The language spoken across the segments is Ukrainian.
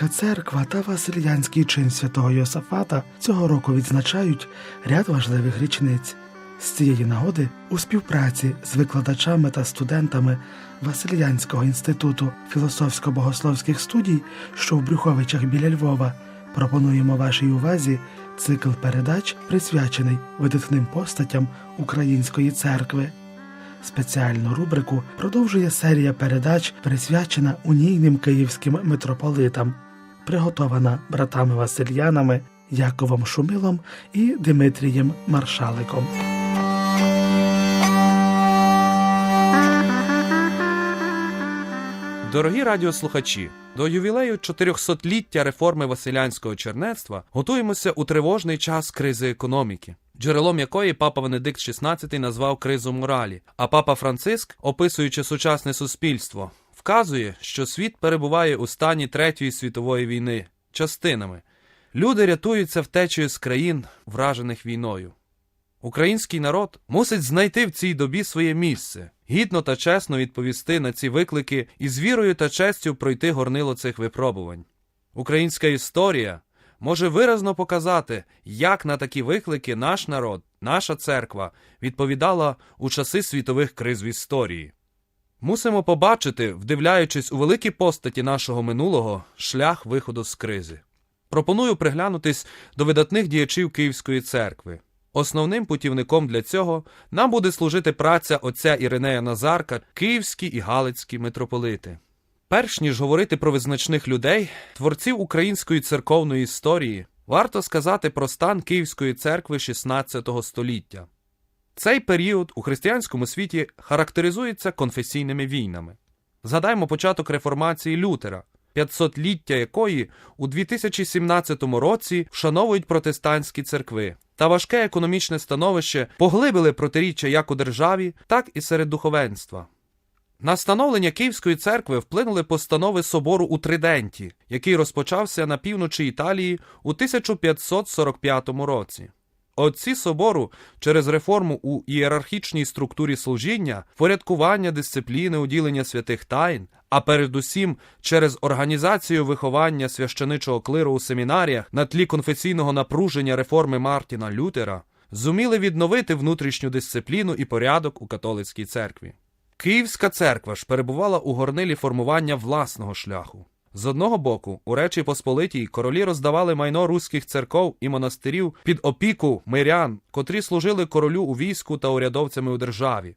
Греко-католицька церква та Васильянський чин святого Йосафата цього року відзначають ряд важливих річниць. З цієї нагоди у співпраці з викладачами та студентами Васильянського інституту філософсько-богословських студій, що в Брюховичах біля Львова, пропонуємо вашій увазі цикл передач, присвячений видатним постатям Української церкви. Спеціальну рубрику продовжує серія передач, присвячена унійним київським митрополитам, приготована братами Васильянами Яковом Шумилом і Димитрієм Маршаликом. Дорогі радіослухачі, до ювілею 400-ліття реформи Василянського чернецтва готуємося у тривожний час кризи економіки, джерелом якої папа Венедикт XVI назвав кризу моралі, а папа Франциск, описуючи сучасне суспільство, вказує, що світ перебуває у стані Третьої світової війни частинами. Люди рятуються втечею з країн, вражених війною. Український народ мусить знайти в цій добі своє місце, гідно та чесно відповісти на ці виклики і з вірою та честю пройти горнило цих випробувань. Українська історія може виразно показати, як на такі виклики наш народ, наша церква відповідала у часи світових криз в історії. Мусимо побачити, вдивляючись у великі постаті нашого минулого, шлях виходу з кризи. Пропоную приглянутись до видатних діячів Київської церкви. Основним путівником для цього нам буде служити праця отця Іринея Назарка, київські і галицькі митрополити. Перш ніж говорити про визначних людей, творців української церковної історії, варто сказати про стан Київської церкви XVI століття. Цей період у християнському світі характеризується конфесійними війнами. Згадаймо початок реформації Лютера, 500-ліття якої у 2017 році вшановують протестантські церкви, та важке економічне становище поглибили протиріччя як у державі, так і серед духовенства. На становлення Київської церкви вплинули постанови собору у Триденті, який розпочався на півночі Італії у 1545 році. Отці собору через реформу у ієрархічній структурі служіння, порядкування дисципліни уділення святих тайн, а передусім через організацію виховання священичого клиру у семінаріях на тлі конфесійного напруження реформи Мартіна Лютера, зуміли відновити внутрішню дисципліну і порядок у католицькій церкві. Київська церква ж перебувала у горнилі формування власного шляху. З одного боку, у Речі Посполитій королі роздавали майно руських церков і монастирів під опіку мирян, котрі служили королю у війську та урядовцями у державі.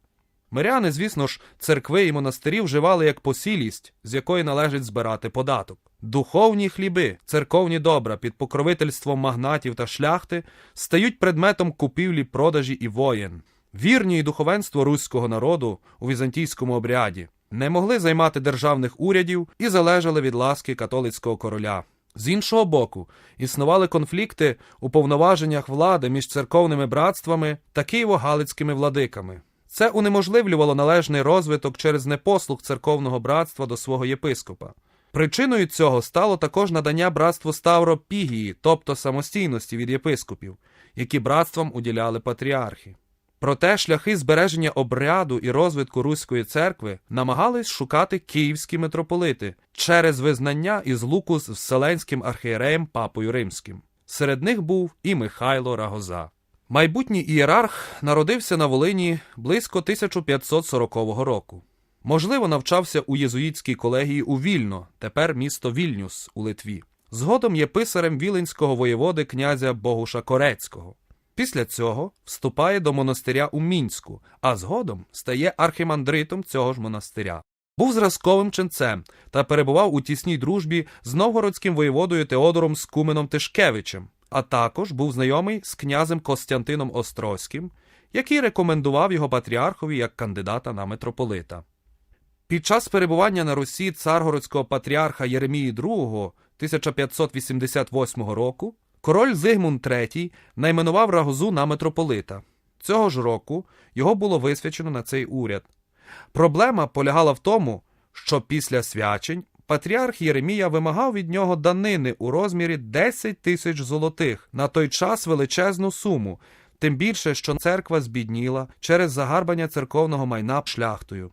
Миряни, звісно ж, церкви і монастирі вживали як посілість, з якої належить збирати податок. Духовні хліби, церковні добра під покровительством магнатів та шляхти стають предметом купівлі, продажі і воєн. Вірні і духовенство руського народу у візантійському обряді не могли займати державних урядів і залежали від ласки католицького короля. З іншого боку, існували конфлікти у повноваженнях влади між церковними братствами та києво-галицькими владиками. Це унеможливлювало належний розвиток через непослух церковного братства до свого єпископа. Причиною цього стало також надання братству Ставро Пігії, тобто самостійності від єпископів, які братствам уділяли патріархи. Проте шляхи збереження обряду і розвитку Руської церкви намагались шукати київські митрополити через визнання із луку з Вселенським архієреєм Папою Римським. Серед них був і Михайло Рагоза. Майбутній ієрарх народився на Волині близько 1540 року. Можливо, навчався у єзуїтській колегії у Вільно, тепер місто Вільнюс у Литві. Згодом є писарем віленського воєводи князя Богуша Корецького. Після цього вступає до монастиря у Мінську, а згодом стає архімандритом цього ж монастиря. Був зразковим ченцем та перебував у тісній дружбі з новгородським воєводою Теодором Скуменом Тишкевичем, а також був знайомий з князем Костянтином Острозьким, який рекомендував його патріархові як кандидата на митрополита. Під час перебування на Русі царгородського патріарха Єремії II 1588 року король Зигмунд III найменував Рагозу на митрополита. Цього ж року його було висвячено на цей уряд. Проблема полягала в тому, що після свячень патріарх Єремія вимагав від нього данини у розмірі 10 тисяч золотих, на той час величезну суму, тим більше, що церква збідніла через загарбання церковного майна шляхтою.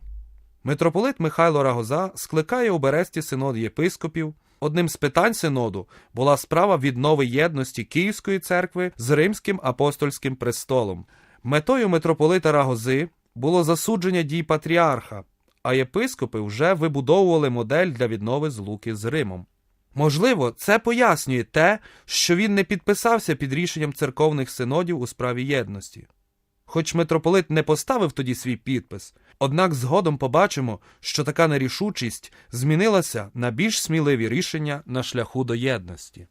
Митрополит Михайло Рагоза скликає у Бересті синод єпископів. Одним з питань синоду була справа віднови єдності Київської церкви з Римським апостольським престолом. Метою митрополита Рагози було засудження дій патріарха, а єпископи вже вибудовували модель для віднови злуки з Римом. Можливо, це пояснює те, що він не підписався під рішенням церковних синодів у справі єдності. Хоч митрополит не поставив тоді свій підпис, однак згодом побачимо, що така нерішучість змінилася на більш сміливі рішення на шляху до єдності.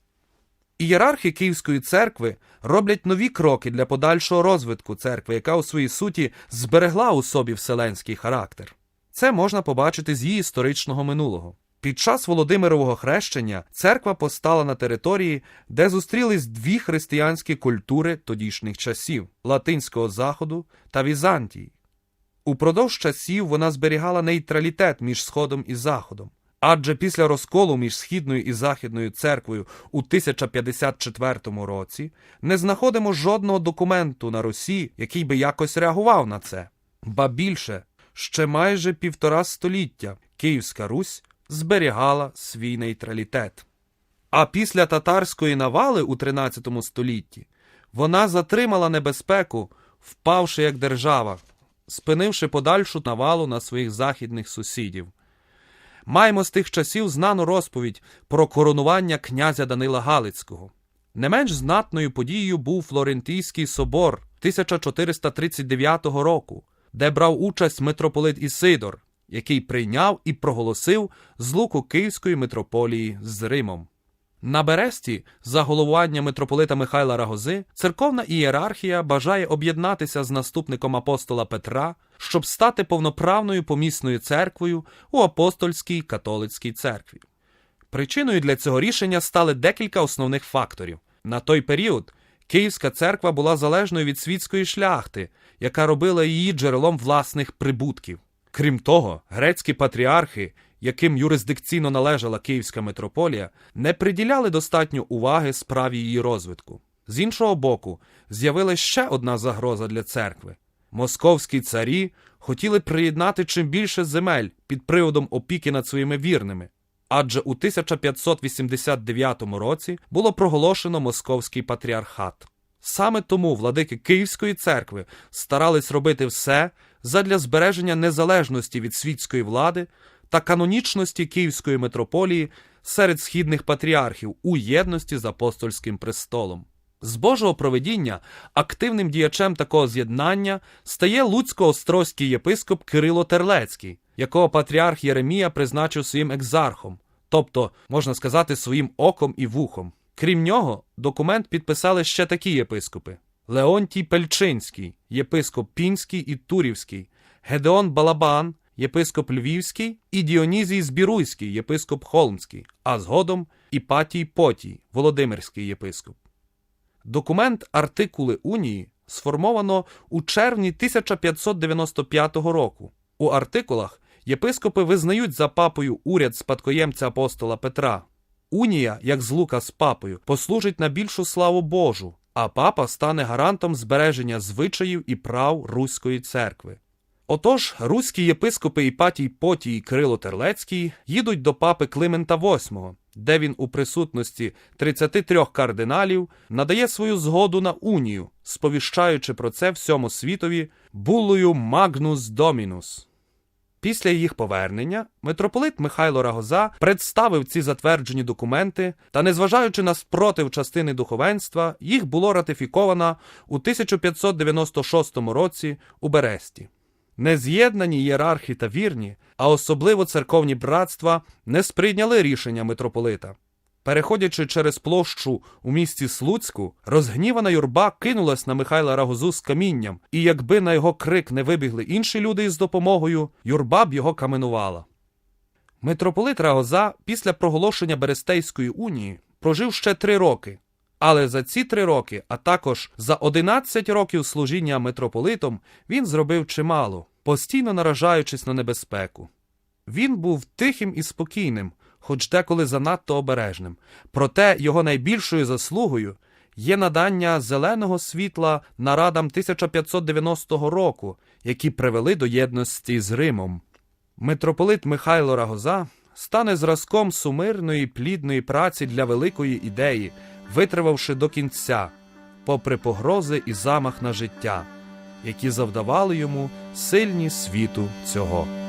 Ієрархи Київської церкви роблять нові кроки для подальшого розвитку церкви, яка у своїй суті зберегла у собі вселенський характер. Це можна побачити з її історичного минулого. Під час Володимирового хрещення церква постала на території, де зустрілись дві християнські культури тодішніх часів Латинського Заходу та Візантії. Упродовж часів вона зберігала нейтралітет між Сходом і Заходом. Адже після розколу між Східною і Західною церквою у 1054 році не знаходимо жодного документу на Русі, який би якось реагував на це. Ба більше, ще майже півтора століття Київська Русь зберігала свій нейтралітет. А після татарської навали у 13 столітті вона затримала небезпеку, впавши як держава, спинивши подальшу навалу на своїх західних сусідів. Маємо з тих часів знану розповідь про коронування князя Данила Галицького. Не менш знатною подією був Флорентійський собор 1439 року, де брав участь митрополит Ісидор, який прийняв і проголосив злуку Київської митрополії з Римом. На Бересті, за головування митрополита Михайла Рагози, церковна ієрархія бажає об'єднатися з наступником апостола Петра, щоб стати повноправною помісною церквою у апостольській католицькій церкві. Причиною для цього рішення стали декілька основних факторів. На той період Київська церква була залежною від світської шляхти, яка робила її джерелом власних прибутків. Крім того, грецькі патріархи, яким юрисдикційно належала Київська митрополія, не приділяли достатньо уваги справі її розвитку. З іншого боку, з'явилася ще одна загроза для церкви. Московські царі хотіли приєднати чим більше земель під приводом опіки над своїми вірними. Адже у 1589 році було проголошено московський патріархат. Саме тому владики Київської церкви старались робити все задля збереження незалежності від світської влади та канонічності Київської митрополії серед східних патріархів у єдності з апостольським престолом. З Божого проведіння активним діячем такого з'єднання стає луцько-острозький єпископ Кирило Терлецький, якого патріарх Єремія призначив своїм екзархом, тобто, можна сказати, своїм оком і вухом. Крім нього, документ підписали ще такі єпископи: Леонтій Пельчинський, єпископ Пінський і Турівський, Гедеон Балабан, єпископ Львівський, і Діонізій Збіруйський, єпископ Холмський, а згодом Іпатій Потій, Володимирський єпископ. Документ Артикули Унії сформовано у червні 1595 року. У артикулах єпископи визнають за папою уряд спадкоємця апостола Петра. Унія, як злука з папою, послужить на більшу славу Божу, а папа стане гарантом збереження звичаїв і прав Руської церкви. Отож, руські єпископи Іпатій Потій і Кирило Терлецький їдуть до папи Климента VIII, де він у присутності 33 кардиналів надає свою згоду на унію, сповіщаючи про це всьому світові булою Магнус Домінус. Після їх повернення митрополит Михайло Рагоза представив ці затверджені документи, та, незважаючи на спротив частини духовенства, їх було ратифіковано у 1596 році у Бересті. Нез'єднані ієрархи та вірні, а особливо церковні братства, не сприйняли рішення митрополита. Переходячи через площу у місті Слуцьку, розгнівана юрба кинулась на Михайла Рагозу з камінням, і якби на його крик не вибігли інші люди із допомогою, юрба б його каменувала. Митрополит Рагоза після проголошення Берестейської унії прожив ще три роки. Але за ці три роки, а також за 11 років служіння митрополитом, він зробив чимало, постійно наражаючись на небезпеку. Він був тихим і спокійним, хоч деколи занадто обережним. Проте його найбільшою заслугою є надання зеленого світла нарадам 1590 року, які привели до єдності з Римом. Митрополит Михайло Рагоза стане зразком сумирної плідної праці для великої ідеї, витривавши до кінця, попри погрози і замах на життя, які завдавали йому сильні світу цього.